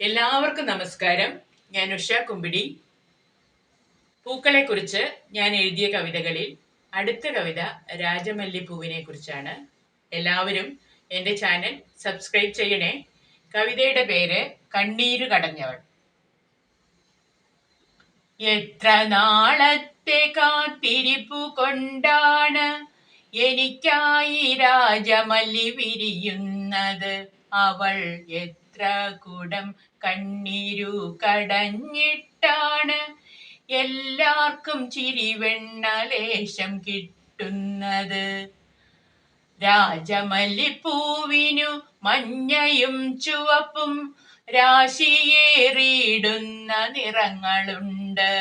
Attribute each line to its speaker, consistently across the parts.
Speaker 1: എല്ലാവർക്കും നമസ്കാരം. ഞാൻ ഉഷ കുമ്പിടി. പൂക്കളെ കുറിച്ച് ഞാൻ എഴുതിയ കവിതകളിൽ അടുത്ത കവിത രാജമല്ലിപ്പൂവിനെ കുറിച്ചാണ്. എല്ലാവരും എന്റെ ചാനൽ സബ്സ്ക്രൈബ് ചെയ്യണേ. കവിതയുടെ പേര് കണ്ണീര് കടഞ്ഞവൾ. എത്ര നാളത്തെ കാത്തിരിപ്പു കൊണ്ടാണ് എനിക്കായി രാജമല്ലി വിരിയുന്നത്? അവൾ എത്ര കുടം കണ്ണീരു കടഞ്ഞിട്ടാണ് എല്ലാവർക്കും ചിരിവെണ്ണലേശം കിട്ടുന്നത്. രാജമല്ലിപ്പൂവിനു മഞ്ഞയും ചുവപ്പും രാശിയേറിയിടുന്ന നിറങ്ങളുണ്ട്.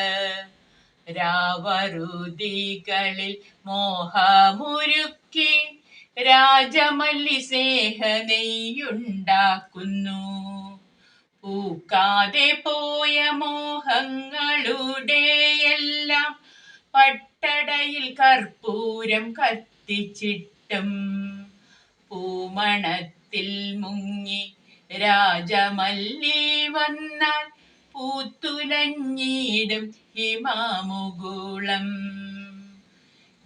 Speaker 1: രാവറുതികളിൽ മോഹമുരുക്കി രാജമല്ലി സ്നേഹ നെയ്യുണ്ടാക്കുന്നു പൂക്കാതെ പോയ മോഹങ്ങളുടെ എല്ലാം പട്ടടയിൽ കർപ്പൂരം കത്തിച്ചിട്ടും പൂമണത്തിൽ മുങ്ങി രാജമല്ലി വന്നാൽ പൂത്തുലഞ്ഞിടും ഹിമാമുകുളം.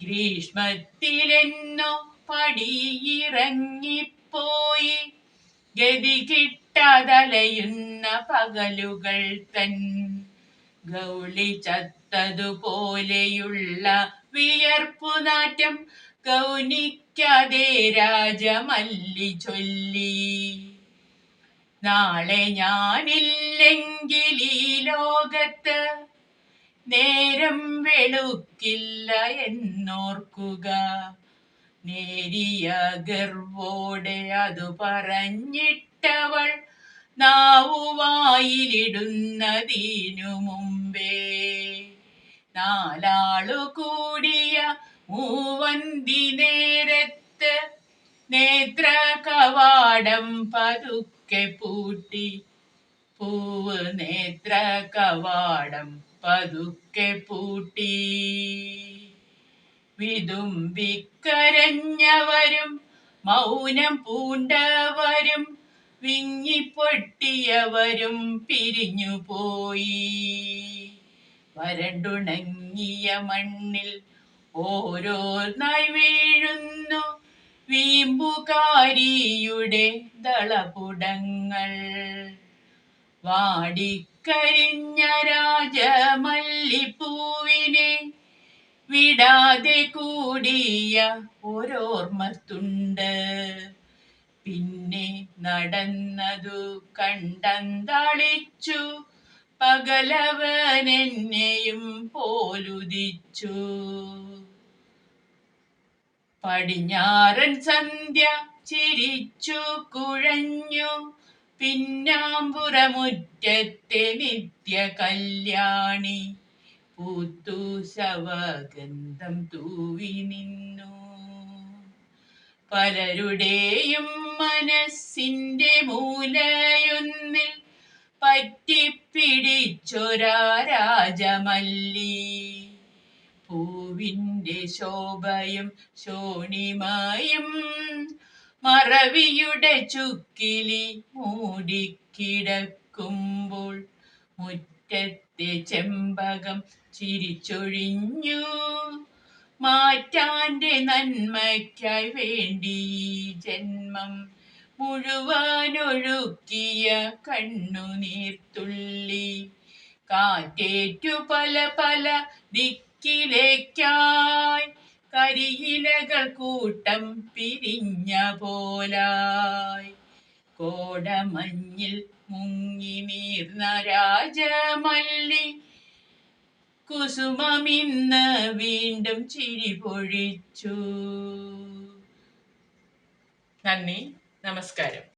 Speaker 1: ഗ്രീഷ്മത്തിലെന്നോ പടിയിറങ്ങിപ്പോയി. ഗതി കിട്ടാതലയുന്ന പകലുകൾ തൻ ഗൗളി ചത്തതുപോലെയുള്ള വിയർപ്പുനാറ്റം കൗനിക്കാതെ രാജമല്ലി ചൊല്ലി. നാളെ ഞാനില്ലെങ്കിൽ ഈ ലോകത്ത് നേരം വെളുക്കില്ല എന്നോർക്കുക. നേരിയ ഗർവോടെ അതു പറഞ്ഞിട്ടവൾ നാവുവായിലിടുന്നതിനു മുമ്പേ. നാലാളു കൂടിയ മൂവന്തി നേരത്ത് നേത്ര കവാടം പതുക്കെ പൂട്ടി. പൂവ് നേത്ര കവാടം പതുക്കെ പൂട്ടി. വിതുമ്പിക്കരഞ്ഞവരും മൗനം പൂണ്ടവരും വിങ്ങിപ്പൊട്ടിയവരും പിരിഞ്ഞുപോയി. വരണ്ടുണങ്ങിയ മണ്ണിൽ ഓരോന്നായി വീഴുന്നു. വീമ്പുകാരിയുടെ ദളപുടങ്ങൾ. വാടിക്കരിഞ്ഞ രാജമല്ലിപ്പൂവിനെ വിടാതെ കൂടിയ ഒരോർമ്മത്തുണ്ട്. പിന്നെ നടന്നതു കണ്ടന്താളിച്ചു കണ്ടന്തളിച്ചു പകലവനെന്നെയും പോലുദിച്ചു. പടിഞ്ഞാറൻ സന്ധ്യ ചിരിച്ചു കുഴഞ്ഞു പിന്നാമ്പുറമുറ്റത്തെ നിത്യ കല്യാണി പൂത്തു ശവഗന്ധം തൂവി നിന്നു പലരുടെയും മനസ്സിന്റെ മൂലയൊന്നിൽ പറ്റിപ്പിടിച്ചൊരാ രാജമല്ലി പൂവിന്റെ ശോഭയും ശോണിമായും മറവിയുടെ ചുക്കിലി മൂടിക്കിടക്കുമ്പോൾ മുറ്റത്തെ ചെമ്പകം ചിരിച്ചൊഴിഞ്ഞു. മാറ്റാന്റെ നന്മയ്ക്കായി വേണ്ടി ജന്മം മുഴുവനൊഴുക്കിയ കണ്ണുനീർത്തുള്ളി കാറ്റേറ്റു പല പല ദിക്കിലേക്കായി കരിയിലകൾ കൂട്ടം പിരിഞ്ഞ പോലായി. കോടമഞ്ഞിൽ മുങ്ങി നീർന്ന രാജമല്ലി. കുസുമമിന്ന് വീണ്ടും ചിരി പൊഴിച്ചു. നന്ദി നമസ്കാരം.